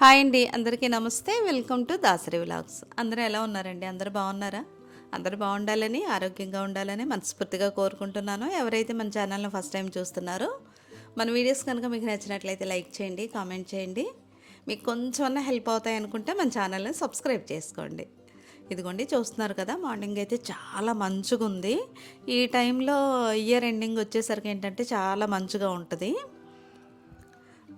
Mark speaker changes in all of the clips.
Speaker 1: Hi అండి అందరికీ నమస్తే. Welcome to Dasari vlogs. అందరూ ఎలా ఉన్నారండి? అందరూ బాగున్నారా? అందరూ బాగుండాలని ఆరోగ్యంగా ఉండాలని మనస్ఫూర్తిగా కోరుకుంటున్నాను. ఎవరైతే మన ఛానల్ని ఫస్ట్ టైం చూస్తున్నారో మన వీడియోస్ కనుక మీకు నచ్చినట్లయితే లైక్ చేయండి కామెంట్ చేయండి. మీకు కొంచెమన్నా హెల్ప్ అవుతాయి అనుకుంటే మన ఛానల్ని సబ్స్క్రైబ్ చేసుకోండి. ఇదిగోండి చూస్తున్నారు కదా మార్నింగ్ అయితే చాలా మంచుగా ఉంది ఈ టైంలో ఇయర్ ఎండింగ్ వచ్చేసరికి ఏంటంటే చాలా మంచుగా ఉంటుంది.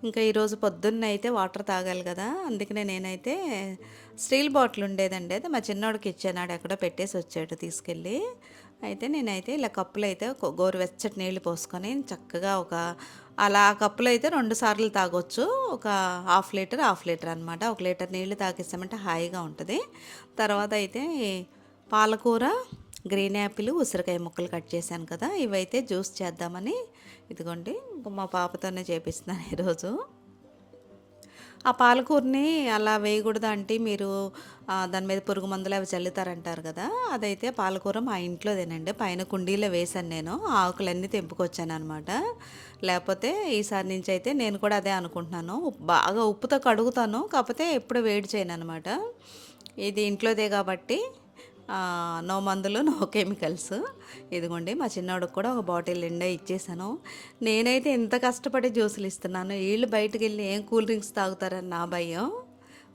Speaker 1: ఇంకా ఈరోజు పొద్దున్న అయితే వాటర్ తాగాలి కదా అందుకనే నేనైతే స్టీల్ బాటిల్ ఉండేదండి అయితే మా చిన్నోడికి ఇచ్చానాడు ఎక్కడో పెట్టేసి వచ్చాడు తీసుకెళ్ళి. అయితే నేనైతే ఇలా కప్పులు అయితే గోరువెచ్చటి నీళ్ళు పోసుకొని చక్కగా ఒక అలా ఆ అయితే రెండు సార్లు తాగొచ్చు. ఒక హాఫ్ లీటర్ హాఫ్ లీటర్ అనమాట ఒక లీటర్ నీళ్ళు తాగిస్తామంటే హాయిగా ఉంటుంది. తర్వాత అయితే పాలకూర గ్రీన్ యాపిల్ ఉసిరికాయ ముక్కలు కట్ చేశాను కదా ఇవైతే జ్యూస్ చేద్దామని. ఇదిగోండి ఇంకా మా పాపతోనే చేపిస్తున్నాను ఈరోజు ఆ పాలకూరని అలా వేయకూడదు అంటే మీరు దాని మీద పురుగు మందులు అవి చల్లుతారంటారు కదా అదైతే పాలకూర మా ఇంట్లోదేనండి పైన కుండీలో వేశాను నేను ఆకులన్నీ తెంపుకొచ్చాను అనమాట లేకపోతే ఈసారి నుంచి అయితే నేను కూడా అదే అనుకుంటున్నాను. బాగా ఉప్పుతో కడుగుతాను కాకపోతే ఎప్పుడు వేడి చేయను అనమాట ఇది ఇంట్లోదే కాబట్టి నో మందులు నో కెమికల్స్. ఇదిగోండి మా చిన్నోడికి కూడా ఒక బాటిల్ నిండా ఇచ్చేసాను. నేనైతే ఎంత కష్టపడి జ్యూసులు ఇస్తున్నాను వీళ్ళు బయటకు వెళ్ళి ఏం కూల్ డ్రింక్స్ తాగుతారని నా భయం.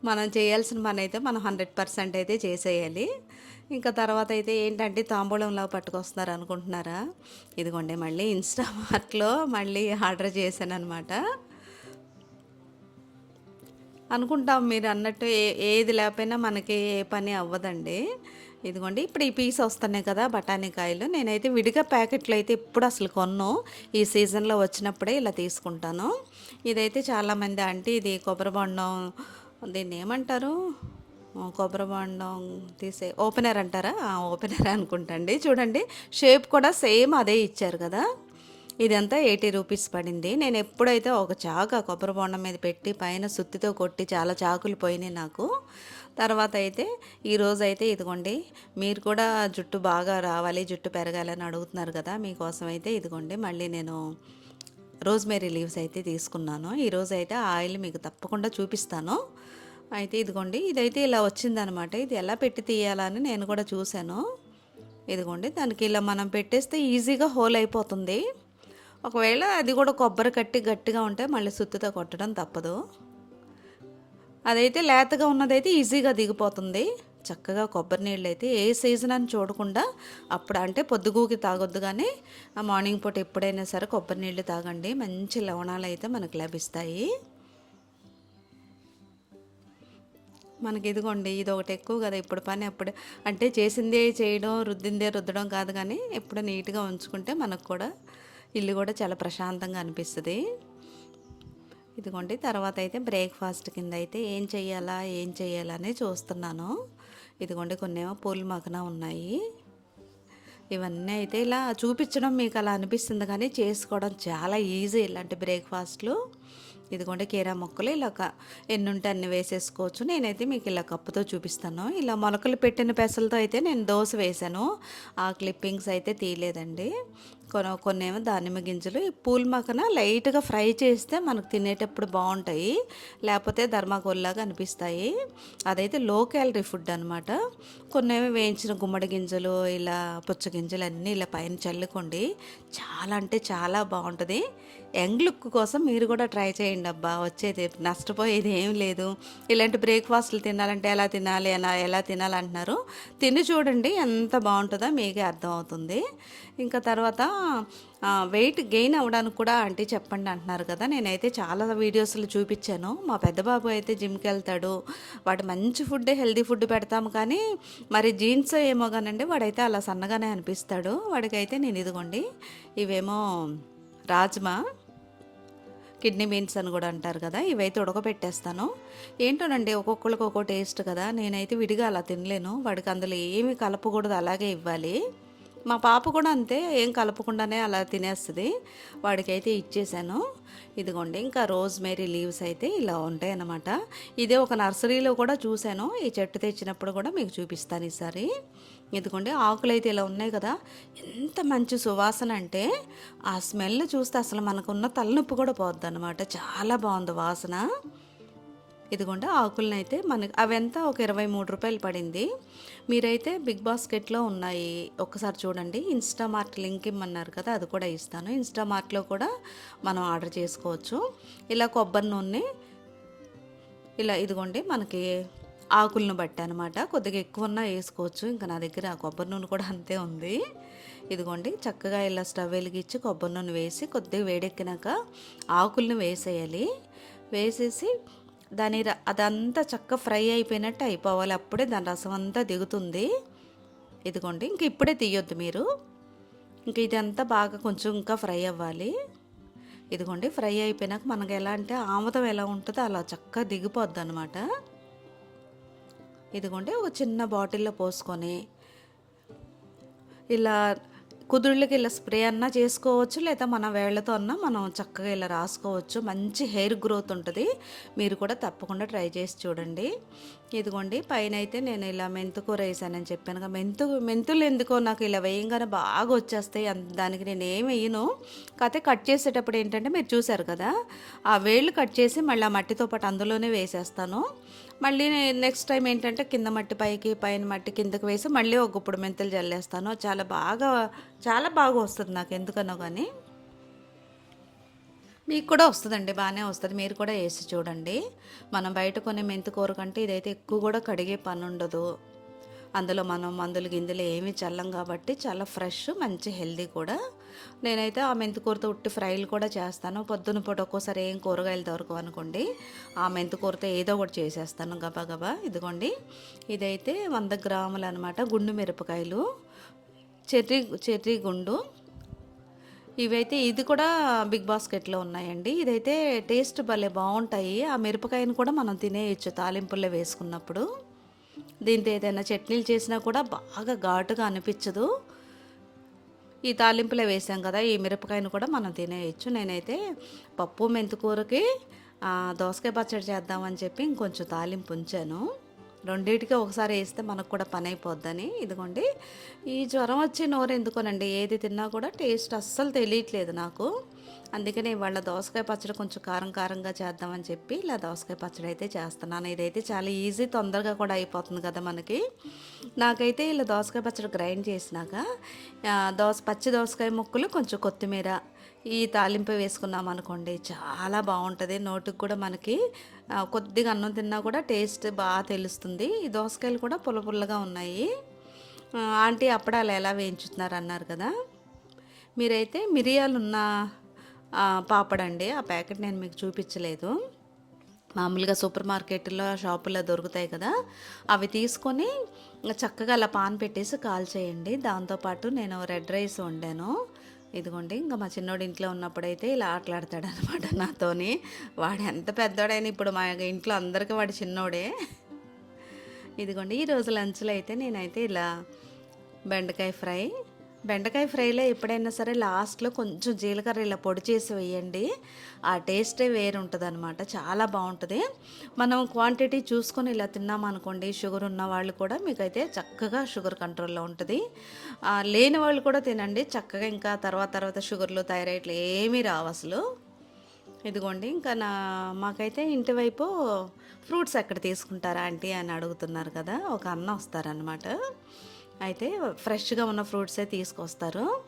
Speaker 1: మనం చేయాల్సిన పని అయితే మనం హండ్రెడ్ పర్సెంట్ అయితే చేసేయాలి. ఇంకా తర్వాత అయితే ఏంటంటే తాంబూలంలో పట్టుకొస్తున్నారు అనుకుంటున్నారా? ఇదిగోండి మళ్ళీ ఇన్స్టామార్ట్లో మళ్ళీ ఆర్డర్ చేశాను అనమాట అనుకుంటాం మీరు అన్నట్టు ఏ ఏది లేకపోయినా మనకి ఏ పని అవ్వదండి. ఇదిగోండి ఇప్పుడు ఈ పీస్ వస్తున్నాయి కదా బఠానీకాయలు నేనైతే విడిగా ప్యాకెట్లు అయితే ఇప్పుడు అసలు కొన్ను. ఈ సీజన్లో వచ్చినప్పుడే ఇలా తీసుకుంటాను. ఇదైతే చాలామంది అంటే ఇది కొబ్బరి బొండం దీన్ని ఏమంటారు? కొబ్బరి బొండం తీసే ఓపెనర్ అంటారా? ఓపెనర్ అనుకుంటండి. చూడండి షేప్ కూడా సేమ్ అదే ఇచ్చారు కదా. ఇదంతా ఎయిటీ రూపీస్ పడింది. నేను ఎప్పుడైతే ఒక చాక కొబ్బరి బొండం మీద పెట్టి పైన సుత్తితో కొట్టి చాలా చాకులు పోయినాయి నాకు. తర్వాత అయితే ఈరోజు అయితే ఇదిగోండి మీరు కూడా జుట్టు బాగా రావాలి జుట్టు పెరగాలని అడుగుతున్నారు కదా మీకోసం అయితే ఇదిగోండి మళ్ళీ నేను రోజ్మేరీ లీవ్స్ అయితే తీసుకున్నాను. ఈరోజు అయితే ఆయిల్ మీకు తప్పకుండా చూపిస్తాను. అయితే ఇదిగోండి ఇదైతే ఇలా వచ్చిందనమాట. ఇది ఎలా పెట్టి తీయాలని నేను కూడా చూశాను. ఇదిగోండి దానికి ఇలా మనం పెట్టేస్తే ఈజీగా హోల్ అయిపోతుంది. ఒకవేళ అది కూడా కొబ్బరి కట్టి గట్టిగా ఉంటే మళ్ళీ సుత్తితో కొట్టడం తప్పదు. అదైతే లేతగా ఉన్నదైతే ఈజీగా దిగిపోతుంది. చక్కగా కొబ్బరి నీళ్ళు అయితే ఏ సీజన్ అని చూడకుండా అప్పుడు అంటే పొద్దుగూకి తాగొద్దు కానీ ఆ మార్నింగ్ పూట ఎప్పుడైనా సరే కొబ్బరి నీళ్ళు తాగండి. మంచి లవణాలు అయితే మనకు లభిస్తాయి. మనకి ఇదిగోండి ఇది ఒకటి ఎక్కువ కదా ఇప్పుడు పని అప్పుడు అంటే చేసిందే చేయడం రుద్దిందే రుద్దడం కాదు కానీ ఎప్పుడు నీట్గా ఉంచుకుంటే మనకు కూడా ఇల్లు కూడా చాలా ప్రశాంతంగా అనిపిస్తుంది. ఇదిగోండి తర్వాత అయితే బ్రేక్ఫాస్ట్ కింద అయితే ఏం చేయాలా ఏం చెయ్యాలని చూస్తున్నాను. ఇదిగోండి కొన్ని ఏమో పూల మకన ఉన్నాయి. ఇవన్నీ అయితే ఇలా చూపించడం మీకు అలా అనిపిస్తుంది కానీ చేసుకోవడం చాలా ఈజీ ఇలాంటి బ్రేక్ఫాస్ట్లు. ఇదిగోండి కీరా మొక్కలు ఇలా క- ఎన్ని ఉంటే అన్ని వేసేసుకోవచ్చు. నేనైతే మీకు ఇలా కప్పుతో చూపిస్తాను. ఇలా మొలకలు పెట్టిన పెసలతో అయితే నేను దోశ వేశాను ఆ క్లిప్పింగ్స్ అయితే తీయలేదండి. కొన ఏమో దానిమ్మ గింజలు. ఈ పూల్ మక్కన లైట్గా ఫ్రై చేస్తే మనకు తినేటప్పుడు బాగుంటాయి లేకపోతే ధర్మాకోల్లాగా అనిపిస్తాయి. అదైతే లో క్యాలరీ ఫుడ్ అనమాట కొన్నేమో వేయించిన గుమ్మడి గింజలు ఇలా పుచ్చ గింజలు అన్నీ ఇలా పైన చల్లుకోండి. చాలా అంటే చాలా బాగుంటుంది యంగ్ లుక్ కోసం మీరు కూడా ట్రై చేయండి అబ్బా. వచ్చేది నష్టపోయేది ఏం లేదు. ఇలాంటి బ్రేక్ఫాస్ట్లు తినాలంటే ఎలా తినాలి ఎలా ఎలా తినాలంటున్నారు. తిని చూడండి ఎంత బాగుంటుందో మీకే అర్థమవుతుంది. ఇంకా తర్వాత వెయిట్ గెయిన్ అవ్వడానికి కూడా అంటే చెప్పండి అంటున్నారు కదా. నేనైతే చాలా వీడియోస్లో చూపించాను. మా పెద్ద బాబు అయితే జిమ్కి వెళ్తాడు. వాడు మంచి ఫుడ్ హెల్దీ ఫుడ్ పెడతాము కానీ మరి జీన్స్ ఏమో కానండి వాడైతే అలా సన్నగానే అనిపిస్తాడు. వాడికైతే నేను ఇదిగోండి ఇవేమో రాజ్మా కిడ్నీ బీన్స్ అని కూడా అంటారు కదా ఇవైతే ఉడకబెట్టేస్తాను. ఏంటోనండి ఒక్కొక్కరికి ఒక్కో టేస్ట్ కదా. నేనైతే విడిగా అలా తినలేను. వాడికి అందులో ఏమి కలపకూడదు అలాగే ఇవ్వాలి. మా పాప కూడా అంతే ఏం కలపకుండానే అలా తినేస్తుంది. వాడికైతే ఇచ్చేసాను. ఇదిగోండి ఇంకా రోజ్ మేరీ లీవ్స్ అయితే ఇలా ఉంటాయన్నమాట. ఇదే ఒక నర్సరీలో కూడా చూశాను. ఈ చెట్టు తెచ్చినప్పుడు కూడా మీకు చూపిస్తాను ఈసారి. ఇదిగోండి ఆకులు అయితే ఇలా ఉన్నాయి కదా. ఎంత మంచి సువాసన అంటే ఆ స్మెల్ చూస్తే అసలు మనకున్న తలనొప్పి కూడా పోద్ది అనమాట చాలా బాగుంది వాసన. ఇదిగోండి ఆకులను అయితే మనకి అవంతా ఒక ఇరవై మూడు రూపాయలు పడింది. మీరైతే బిగ్ బాస్కెట్లో ఉన్నాయి ఒకసారి చూడండి. ఇన్స్టామార్ట్ లింక్ ఇమ్మన్నారు కదా అది కూడా ఇస్తాను. ఇన్స్టామార్ట్లో కూడా మనం ఆర్డర్ చేసుకోవచ్చు. ఇలా కొబ్బరి నూనె ఇలా ఇదిగోండి మనకి ఆకులను బట్టి అనమాట కొద్దిగా ఎక్కువ ఉన్నా వేసుకోవచ్చు ఇంకా నా దగ్గర ఆ కొబ్బరి నూనె కూడా అంతే ఉంది. ఇదిగోండి చక్కగా ఇలా స్టవ్ వెలిగించి కొబ్బరి నూనె వేసి కొద్దిగా వేడెక్కినాక ఆకులను వేసేయాలి. వేసేసి దాని ర- అదంతా చక్క ఫ్రై అయిపోయినట్టు అయిపోవాలి. అప్పుడే దాని రసం అంతా దిగుతుంది. ఇదిగోండి ఇంక ఇప్పుడే తీయొద్దు మీరు. ఇంక ఇదంతా బాగా కొంచెం ఇంకా ఫ్రై అవ్వాలి. ఇదిగోండి ఫ్రై అయిపోయినాక మనకు ఎలా అంటే ఆముదం ఎలా ఉంటుందో అలా చక్కగా దిగిపోద్ది అనమాట ఇదిగోండి ఒక చిన్న బాటిల్లో పోసుకొని ఇలా కుదుళ్ళకి ఇలా స్ప్రే అన్నా చేసుకోవచ్చు లేదా మన వేళ్ళతో అన్నా మనం చక్కగా ఇలా రాసుకోవచ్చు. మంచి హెయిర్ గ్రోత్ ఉంటుంది. మీరు కూడా తప్పకుండా ట్రై చేసి చూడండి. ఇదిగోండి పైన అయితే నేను ఇలా మెంతుకూర వేసానని చెప్పాను. కదా మెంతు మెంతులు ఎందుకో నాకు ఇలా వేయంగానే బాగా వచ్చేస్తాయి. దానికి నేను ఏం వేయను. కాకపోతే కట్ చేసేటప్పుడు ఏంటంటే మీరు చూసారు కదా ఆ వేళ్ళు కట్ చేసి మళ్ళీ ఆ మట్టితో పాటు అందులోనే వేసేస్తాను. మళ్ళీ నెక్స్ట్ టైం ఏంటంటే కింద మట్టి పైకి పైన మట్టి కిందకి వేసి మళ్ళీ ఒక గుప్పుడు మెంతులు చల్లేస్తాను చాలా బాగా చాలా బాగా వస్తుంది నాకు ఎందుకనో కానీ. మీకు కూడా వస్తుందండి బాగానే వస్తుంది. మీరు కూడా వేసి చూడండి. మనం బయట కొనే మెంతికూర కంటే ఇదైతే ఎక్కువ కూడా కడిగే పని ఉండదు అందులో మనం మందులు గిందులు ఏమీ చల్లం కాబట్టి చాలా ఫ్రెష్ మంచి హెల్దీ కూడా. నేనైతే ఆ మెంతి కూరతో ఉట్టి ఫ్రైలు కూడా చేస్తాను. పొద్దున పూట ఒక్కోసారి ఏం కూరగాయలు దొరకవు అనుకోండి ఆ మెంతి కూరతో ఏదో ఒకటి చేసేస్తాను గబా గబా. ఇదిగోండి ఇదైతే వంద గ్రాములు అనమాట గుండు మిరపకాయలు. చెర్రీ చెర్రీ గుండు ఇవైతే ఇది కూడా బిగ్ బాస్కెట్లో ఉన్నాయండి. ఇదైతే టేస్ట్ భలే బాగుంటాయి. ఆ మిరపకాయను కూడా మనం తినేయచ్చు తాలింపుల్లో వేసుకున్నప్పుడు. దీంతో ఏదైనా చట్నీలు చేసినా కూడా బాగా ఘాటుగా అనిపించదు. ఈ తాలింపులో వేసాం కదా ఈ మిరపకాయను కూడా మనం తినేయచ్చు. నేనైతే పప్పు మెంతుకూరకి దోసకాయ పచ్చడి చేద్దామని చెప్పి ఇంకొంచెం తాలింపు ఉంచాను. రెండింటికి ఒకసారి వేస్తే మనకు కూడా పని అయిపోద్దని. ఇదిగోండి. ఈ జ్వరం వచ్చి నోరు ఎందుకోనండి? ఏది తిన్నా కూడా టేస్ట్ అస్సలు తెలియట్లేదు నాకు. అందుకనే ఇవాళ దోసకాయ పచ్చడి కొంచెం కారం కారంగా చేద్దామని చెప్పి ఇలా దోసకాయ పచ్చడి అయితే చేస్తున్నాను. ఇదైతే చాలా ఈజీ తొందరగా కూడా అయిపోతుంది కదా మనకి. నాకైతే ఇలా దోసకాయ పచ్చడి గ్రైండ్ చేసినాక దోస పచ్చి దోసకాయ ముక్కలు కొంచెం కొత్తిమీర ఈ తాలింపు వేసుకున్నాం అనుకోండి చాలా బాగుంటుంది. నోటికి కూడా మనకి కొద్దిగా అన్నం తిన్నా కూడా టేస్ట్ బాగా తెలుస్తుంది. ఈ దోసకాయలు కూడా పుల్ల పుల్లగా ఉన్నాయి. ఆంటీ అప్పడాలు ఎలా వేయించుతున్నారు అన్నారు కదా. మీరైతే మిరియాలు ఉన్న ఆ, పాపడండి ఆ ప్యాకెట్ నేను మీకు చూపించలేదు. మామూలుగా సూపర్ మార్కెట్లో షాపుల్లో దొరుకుతాయి కదా. అవి తీసుకొని చక్కగా అలా పాన్ పెట్టేసి కాల్ చేయండి దాంతోపాటు నేను రెడ్ రైస్ వండాను. ఇదిగోండి ఇంకా మా చిన్నోడు ఇంట్లో ఉన్నప్పుడైతే ఇలా ఆటలాడతాడు అనమాట నాతోని. వాడు ఎంత పెద్దోడైనా ఇప్పుడు మా ఇంట్లో అందరికీ వాడు చిన్నోడే. ఇదిగోండి ఈరోజు లంచ్లో అయితే నేనైతే ఇలా బెండకాయ ఫ్రై బెండకాయ ఫ్రైలో ఎప్పుడైనా సరే లాస్ట్లో కొంచెం జీలకర్ర ఇలా పొడి చేసి వేయండి. ఆ టేస్టే వేరు ఉంటుంది అనమాట చాలా బాగుంటుంది. మనం క్వాంటిటీ చూసుకొని ఇలా తిన్నామనుకోండి షుగర్ ఉన్న వాళ్ళు కూడా మీకైతే చక్కగా షుగర్ కంట్రోల్లో ఉంటుంది. లేని వాళ్ళు కూడా తినండి. చక్కగా ఇంకా తర్వాత తర్వాత షుగర్లు థైరాయిడ్లు ఏమీ రావు అసలు. ఇదిగోండి ఇంకా నా మాకైతే ఇంటి వైపు ఫ్రూట్స్ ఎక్కడ తీసుకుంటారా ఆంటీ అని అడుగుతున్నారు కదా ఒక అన్న వస్తారనమాట అయితే ఫ్రెష్గా ఉన్న ఫ్రూట్సే తీసుకొస్తారు.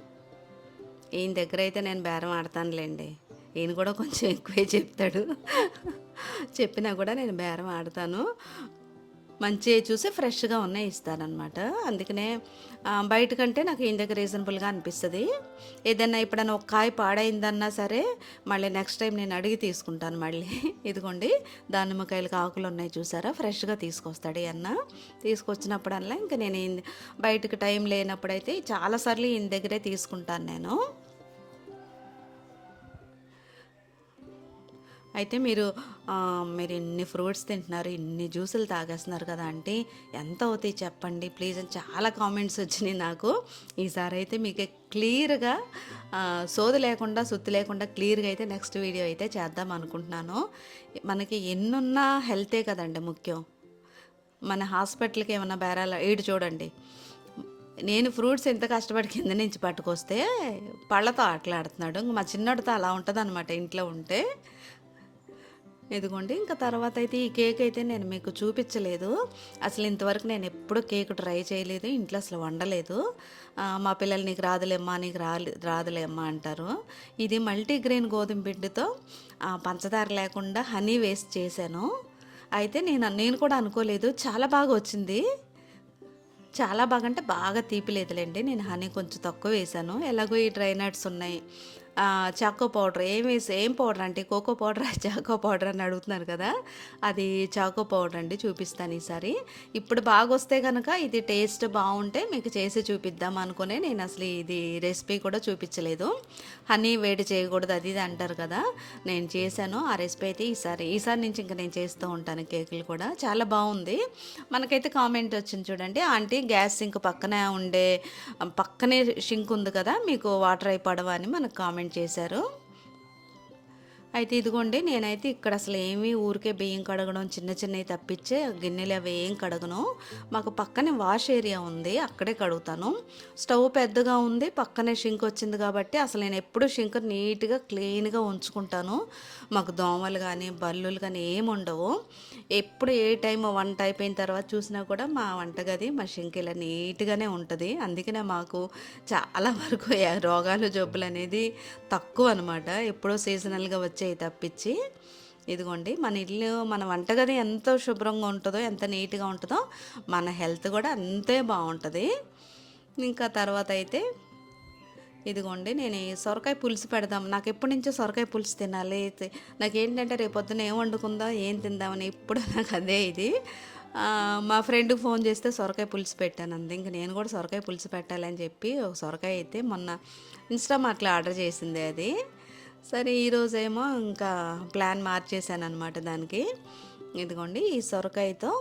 Speaker 1: ఈయన దగ్గర అయితే నేను బేరం ఆడతానులేండి. ఈయన కూడా కొంచెం ఎక్కువే చెప్తాడు. చెప్పినా కూడా నేను బేరం ఆడతాను. మంచి చూసి ఫ్రెష్గా ఉన్నాయి ఇస్తారనమాట అందుకనే బయట కంటే నాకు ఈయన దగ్గర రీజనబుల్గా అనిపిస్తుంది. ఏదైనా ఎప్పుడైనా ఒక కాయ పాడైందన్నా సరే మళ్ళీ నెక్స్ట్ టైం నేను అడిగి తీసుకుంటాను మళ్ళీ. ఇదిగోండి దానిమ్మకాయలకు ఆకులు ఉన్నాయి చూసారా? ఫ్రెష్గా తీసుకొస్తాడు అన్న. తీసుకొచ్చినప్పుడల్లా ఇంకా నేను బయటకు టైం లేనప్పుడైతే చాలాసార్లు ఈయన దగ్గరే తీసుకుంటాను నేను. అయితే మీరు మీరు ఇన్ని ఫ్రూట్స్ తింటున్నారు ఇన్ని జ్యూసులు తాగేస్తున్నారు కదా అంటే ఎంత అవుతాయి చెప్పండి. ప్లీజ్ అని చాలా కామెంట్స్ వచ్చినాయి నాకు. ఈసారి అయితే మీకు క్లియర్గా సోదు సోది లేకుండా సుత్తి లేకుండా క్లియర్గా అయితే నెక్స్ట్ వీడియో అయితే చేద్దాం అనుకుంటున్నాను. మనకి ఎన్నున్నా హెల్తే కదండి ముఖ్యం. మన హాస్పిటల్కి ఏమన్నా బేరాల ఏడు చూడండి. నేను ఫ్రూట్స్ ఎంత కష్టపడి కింద నుంచి పట్టుకొస్తే పళ్ళతో ఆటలాడుతున్నాడు. ఇంక మా చిన్నోడితో అలా ఉంటుంది ఇంట్లో ఉంటే. ఇదిగోండి ఇంకా తర్వాత అయితే ఈ కేక్ అయితే నేను మీకు చూపించలేదు. అసలు ఇంతవరకు నేను ఎప్పుడు కేక్ ట్రై చేయలేదు ఇంట్లో అసలు వండలేదు. మా పిల్లలు నీకు రాదులేమ్మా నీకు రాలే రాదులేమ్మా అంటారు. ఇది మల్టీగ్రెయిన్ గోధుమ పిండితో పంచదార లేకుండా హనీ వేస్ట్ చేశాను. అయితే నేను నేను కూడా అనుకోలేదు చాలా బాగా వచ్చింది. చాలా బాగా అంటే బాగా తీపి లేదులేండి నేను హనీ కొంచెం తక్కువ వేసాను ఎలాగో ఈ డ్రై నట్స్ ఉన్నాయి. చాకో పౌడర్ ఏం వేసి ఏం పౌడర్ అంటే కోకో పౌడర్ చాకో పౌడర్ అని అడుగుతున్నారు కదా. అది చాకో పౌడర్ అండి చూపిస్తాను ఈసారి. ఇప్పుడు బాగా వస్తే కనుక ఇది టేస్ట్ బాగుంటే మీకు చేసి చూపిద్దాం అనుకునే నేను అసలు ఇది రెసిపీ కూడా చూపించలేదు. హనీ వేడి చేయకూడదు అది ఇది అంటారు కదా. నేను చేశాను ఆ రెసిపీ అయితే ఈసారి. ఈసారి నుంచి ఇంకా నేను చేస్తూ ఉంటాను కేకులు కూడా. చాలా బాగుంది. మనకైతే కామెంట్ వచ్చింది చూడండి. ఆంటీ గ్యాస్ సింక్ పక్కనే ఉండే పక్కనే షింక్ ఉంది కదా మీకు వాటర్ అయిపోవడం అని మనకు కామెంట్ చేశారు. అయితే ఇదిగోండి నేనైతే ఇక్కడ అసలు ఏమీ ఊరికే బియ్యం కడగడం చిన్న చిన్నవి తప్పించే గిన్నెలు అవి ఏం కడగను. మాకు పక్కనే వాష్ ఏరియా ఉంది అక్కడే కడుగుతాను. స్టవ్ పెద్దగా ఉంది పక్కనే షింక్ వచ్చింది కాబట్టి అసలు నేను ఎప్పుడూ షింక్ నీట్గా క్లీన్గా ఉంచుకుంటాను. మాకు దోమలు కానీ బల్లులు కానీ ఏమి ఉండవు. ఎప్పుడు ఏ టైం వంట అయిపోయిన తర్వాత చూసినా కూడా మా వంటగది మా షింక్ ఇలా నీట్గానే ఉంటుంది. అందుకనే మాకు చాలా వరకు రోగాలు జబ్బులు అనేది తక్కువ అనమాట ఎప్పుడో సీజనల్గా చేయి తప్పించి ఇదిగోండి మన ఇల్లు మన వంటగది ఎంత శుభ్రంగా ఉంటుందో ఎంత నీట్గా ఉంటుందో మన హెల్త్ కూడా అంతే బాగుంటుంది. ఇంకా తర్వాత అయితే ఇదిగోండి నేను సొరకాయ పులుసు పెడదాం. నాకు ఎప్పటి నుంచో సొరకాయ పులుసు తినాలి. నాకు నాకేంటంటే రేపొద్దున ఏం వండుకుందా ఏం తిందామని ఇప్పుడు నాకు అదే ఇది. మా ఫ్రెండ్కి ఫోన్ చేస్తే సొరకాయ పులుసు పెట్టాను అంది ఇంక నేను కూడా సొరకాయ పులుసు పెట్టాలని చెప్పి ఒక సొరకాయ అయితే మొన్న ఇన్స్టామార్ట్లో ఆర్డర్ చేసింది అది. సరే ఈరోజేమో ఇంకా ప్లాన్ మార్చేసాను అనమాట దానికి. ఇదిగోండి ఈ సొరకాయతో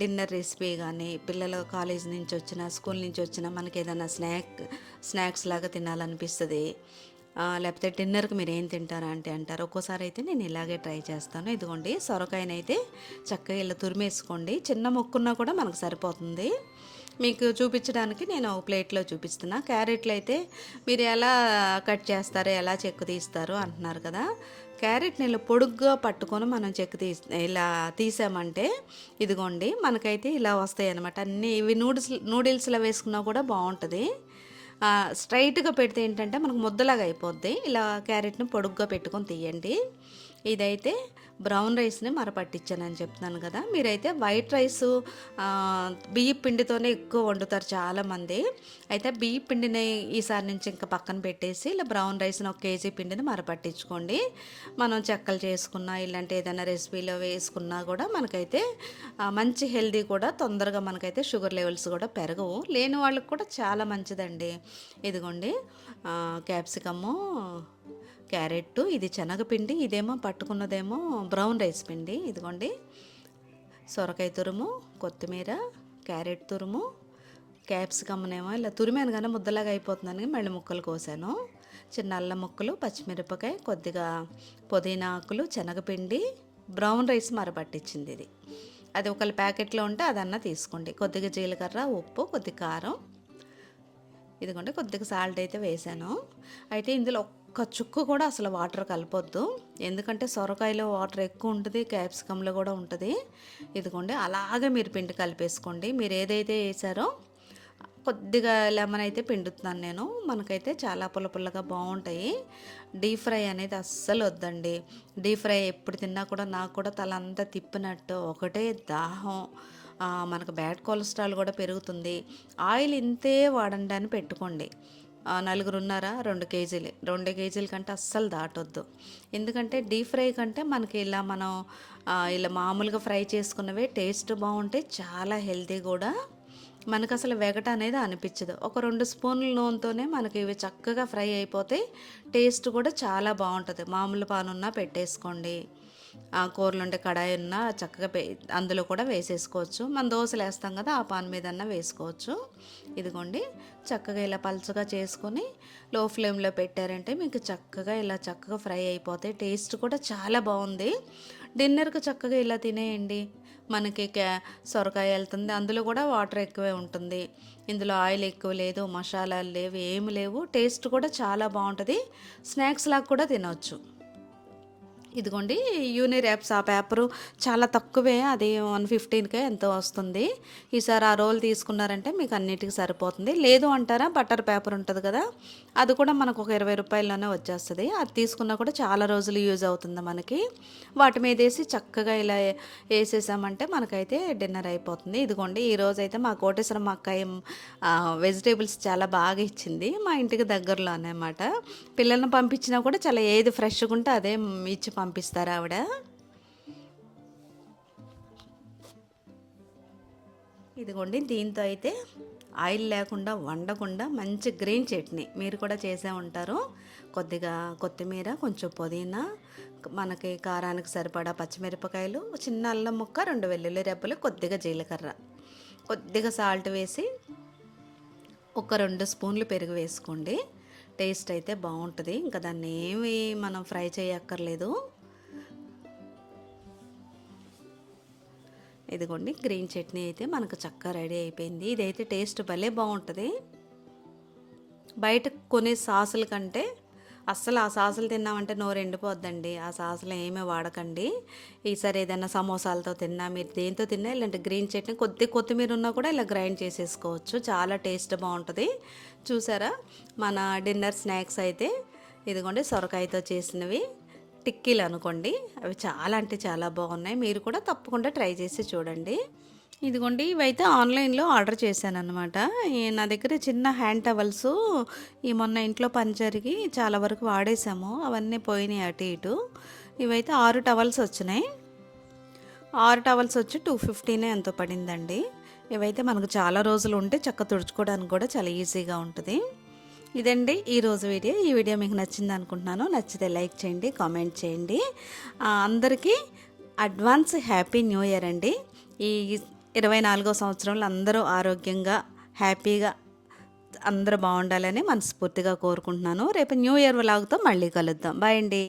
Speaker 1: డిన్నర్ రెసిపీ కానీ పిల్లలు కాలేజ్ నుంచి వచ్చిన స్కూల్ నుంచి వచ్చిన మనకి ఏదైనా స్నాక్ స్నాక్స్ లాగా తినాలనిపిస్తుంది. లేకపోతే డిన్నర్కి మీరు ఏం తింటారా అంటే అంటారు. ఒక్కోసారి అయితే నేను ఇలాగే ట్రై చేస్తాను. ఇదిగోండి సొరకాయనైతే చక్కగా ఇలా తురిమేసుకోండి. చిన్న ముక్కున్నా కూడా మనకు సరిపోతుంది. మీకు చూపించడానికి నేను ఒక ప్లేట్లో చూపిస్తున్నా. క్యారెట్లు అయితే మీరు ఎలా కట్ చేస్తారో ఎలా చెక్కు తీస్తారు అంటున్నారు కదా. క్యారెట్ని ఇలా పొడుగ్గా పట్టుకొని మనం చెక్కు తీ ఇలా తీసామంటే ఇదిగోండి మనకైతే ఇలా వస్తాయి అనమాట అన్నీ ఇవి నూడిల్స్ నూడిల్స్లో వేసుకున్నా కూడా బాగుంటుంది. స్ట్రైట్గా పెడితే ఏంటంటే మనకు ముద్దలాగా అయిపోద్ది. ఇలా క్యారెట్ని పొడుగ్గా పెట్టుకొని తీయండి. ఇదైతే బ్రౌన్ రైస్ని మరపట్టించానని చెప్తున్నాను కదా. మీరైతే వైట్ రైస్ బియ్య పిండితోనే ఎక్కువ వండుతారు చాలామంది. అయితే బియ్య పిండిని ఈసారి నుంచి ఇంకా పక్కన పెట్టేసి ఇలా బ్రౌన్ రైస్ని ఒక కేజీ పిండిని మరపట్టించుకోండి. మనం చెక్కలు చేసుకున్నా ఇలాంటి ఏదైనా రెసిపీలో వేసుకున్నా కూడా మనకైతే మంచి హెల్దీ కూడా తొందరగా మనకైతే షుగర్ లెవెల్స్ కూడా పెరగవు. లేని వాళ్ళకి కూడా చాలా మంచిదండి. ఇదిగోండి క్యాప్సికము క్యారెట్ ఇది శనగపిండి ఇదేమో పట్టుకున్నదేమో బ్రౌన్ రైస్ పిండి. ఇదిగోండి. సొరకాయ తురుము కొత్తిమీర క్యారెట్ తురుము క్యాప్సికమ్నేమో ఇలా తురిమాను కానీ ముద్దలాగా అయిపోతుందని మళ్ళీ ముక్కలు కోసాను. చిన్న అల్లం ముక్కలు పచ్చిమిరపకాయ కొద్దిగా పుదీనా ఆకులు శనగపిండి బ్రౌన్ రైస్ మరపట్టించింది ఇది. అది ఒకళ్ళ ప్యాకెట్లో ఉంటే అదన్నా తీసుకోండి. కొద్దిగా జీలకర్ర ఉప్పు కొద్ది కారం. ఇదిగోండి కొద్దిగా సాల్ట్ అయితే వేసాను. అయితే ఇందులో ఒక్క చుక్కు కూడా అసలు వాటర్ కలపొద్దు. ఎందుకంటే సొరకాయలో వాటర్ ఎక్కువ ఉంటుంది క్యాప్సికంలో కూడా ఉంటుంది. ఇదిగోండి అలాగే మీరు పిండి కలిపేసుకోండి. మీరు ఏదైతే వేసారో కొద్దిగా లెమన్ అయితే పిండుతున్నాను నేను. మనకైతే చాలా పుల్ల పుల్లగా బాగుంటాయి. డీప్ ఫ్రై అనేది అస్సలు వద్దండి. డీప్ ఫ్రై ఎప్పుడు తిన్నా కూడా నాకు కూడా తల అంతా తిప్పినట్టు ఒకటే దాహం. మనకు బ్యాడ్ కొలెస్ట్రాల్ కూడా పెరుగుతుంది. ఆయిల్ ఇంతే వాడండి అని పెట్టుకోండి. నలుగురు ఉన్నారా రెండు కేజీలు. రెండు కేజీల కంటే అస్సలు దాటొద్దు. ఎందుకంటే డీప్ ఫ్రై కంటే మనకి ఇలా మనం ఇలా మామూలుగా ఫ్రై చేసుకున్నవే టేస్ట్ బాగుంటాయి చాలా హెల్తీ కూడా. మనకు అసలు వెగట అనేది అనిపించదు. ఒక రెండు స్పూన్ల నూనెతోనే మనకి ఇవి చక్కగా ఫ్రై అయిపోతే టేస్ట్ కూడా చాలా బాగుంటుంది. మామూలు పానున్నా పెట్టేసుకోండి. కూరలు ఉండే కడాయి ఉన్నా చక్కగా అందులో కూడా వేసేసుకోవచ్చు. మనం దోశలు వేస్తాం కదా ఆ పాన్ మీదన్నా వేసుకోవచ్చు. ఇదిగోండి చక్కగా ఇలా పలుచగా చేసుకొని లో ఫ్లేమ్లో పెట్టారంటే మీకు చక్కగా ఇలా చక్కగా ఫ్రై అయిపోతాయి. టేస్ట్ కూడా చాలా బాగుంది. డిన్నర్కి చక్కగా ఇలా తినేయండి. మనకి క్యా సొరకాయ వెళ్తుంది. అందులో కూడా వాటర్ ఎక్కువే ఉంటుంది. ఇందులో ఆయిల్ ఎక్కువ లేదు మసాలాలు లేవు ఏమి లేవు. టేస్ట్ కూడా చాలా బాగుంటుంది. స్నాక్స్ లాగా కూడా తినవచ్చు ఇదిగోండి యూనిరాప్స్ ఆ పేపరు చాలా తక్కువే అది వన్ ఫిఫ్టీన్కే ఎంతో వస్తుంది. ఈసారి ఆ రోల్ తీసుకున్నారంటే మీకు అన్నిటికీ సరిపోతుంది. లేదు అంటారా బటర్ పేపర్ ఉంటుంది కదా అది కూడా మనకు ఒక ఇరవై రూపాయల్లోనే వచ్చేస్తుంది. అది తీసుకున్నా కూడా చాలా రోజులు యూజ్ అవుతుంది మనకి. వాటి మీద వేసి చక్కగా ఇలా వేసేసామంటే మనకైతే డిన్నర్ అయిపోతుంది. ఇదిగోండి ఈరోజు అయితే మా కోటేశ్వరం అక్కయ్య వెజిటేబుల్స్ చాలా బాగా ఇచ్చింది మా ఇంటికి దగ్గరలో అన్నమాట. పిల్లల్ని పంపించినా కూడా చాలా ఏది ఫ్రెష్గా ఉంటే అదే ఇచ్చి పంపిస్తారు ఆవిడ? ఇదిగోండి దీంతో అయితే ఆయిల్ లేకుండా వండకుండా మంచి గ్రీన్ చట్నీ మీరు కూడా చేసే ఉంటారు. కొద్దిగా కొత్తిమీర కొంచెం పుదీనా మనకి కారానికి సరిపడా పచ్చిమిరపకాయలు చిన్న అల్లం ముక్క రెండు వెల్లుల్లి రెప్పలు కొద్దిగా జీలకర్ర. కొద్దిగా సాల్ట్ వేసి ఒక రెండు స్పూన్లు పెరుగు వేసుకోండి. టేస్ట్ అయితే బాగుంటుంది. ఇంకా దాన్ని ఏమి మనం ఫ్రై చేయక్కర్లేదు. ఇదిగోండి గ్రీన్ చట్నీ అయితే మనకు చక్కగా రెడీ అయిపోయింది. ఇదైతే టేస్ట్ భలే బాగుంటుంది. బయట కొనే సాసుల కంటే అస్సలు ఆ సాసులు తిన్నామంటే నోరు ఎండిపోద్దండి. ఆ సాసులు ఏమీ వాడకండి. ఈసారి ఏదైనా సమోసాలతో తిన్నా మీరు దేంతో తిన్నా ఇలాంటి గ్రీన్ చట్నీ కొద్ది కొత్తిమీర ఉన్నా కూడా ఇలా గ్రైండ్ చేసేసుకోవచ్చు. చాలా టేస్ట్ బాగుంటుంది. చూసారా? మన డిన్నర్ స్నాక్స్ అయితే ఇదిగోండి సొరకాయతో చేసినవి. టిక్కీలు అనుకోండి. అవి చాలా అంటే చాలా బాగున్నాయి. మీరు కూడా తప్పకుండా ట్రై చేసి చూడండి. ఇదిగోండి ఇవైతే ఆన్లైన్లో ఆర్డర్ చేశాను అనమాట నా దగ్గర చిన్న హ్యాండ్ టవల్స్ ఈ మొన్న ఇంట్లో పని జరిగి చాలా వరకు వాడేసాము అవన్నీ పోయినాయి అటు ఇటు. ఇవైతే ఆరు టవల్స్ వచ్చినాయి. ఆరు టవల్స్ వచ్చి టూ ఫిఫ్టీనే ఎంతో పడిందండి. ఇవైతే మనకు చాలా రోజులు ఉంటే చక్క తుడుచుకోవడానికి కూడా చాలా ఈజీగా ఉంటుంది. ఇదండి ఈరోజు వీడియో. ఈ వీడియో మీకు నచ్చింది అనుకుంటున్నాను. నచ్చితే లైక్ చేయండి కామెంట్ చేయండి. అందరికీ అడ్వాన్స్ హ్యాపీ న్యూ ఇయర్ అండి. ఈ ఇరవై నాలుగో సంవత్సరంలో అందరూ ఆరోగ్యంగా హ్యాపీగా అందరూ బాగుండాలని మనస్ఫూర్తిగా కోరుకుంటున్నాను. రేపు న్యూ ఇయర్ వ్లాగ్తో మళ్ళీ కలుద్దాం. బాయ్ అండి.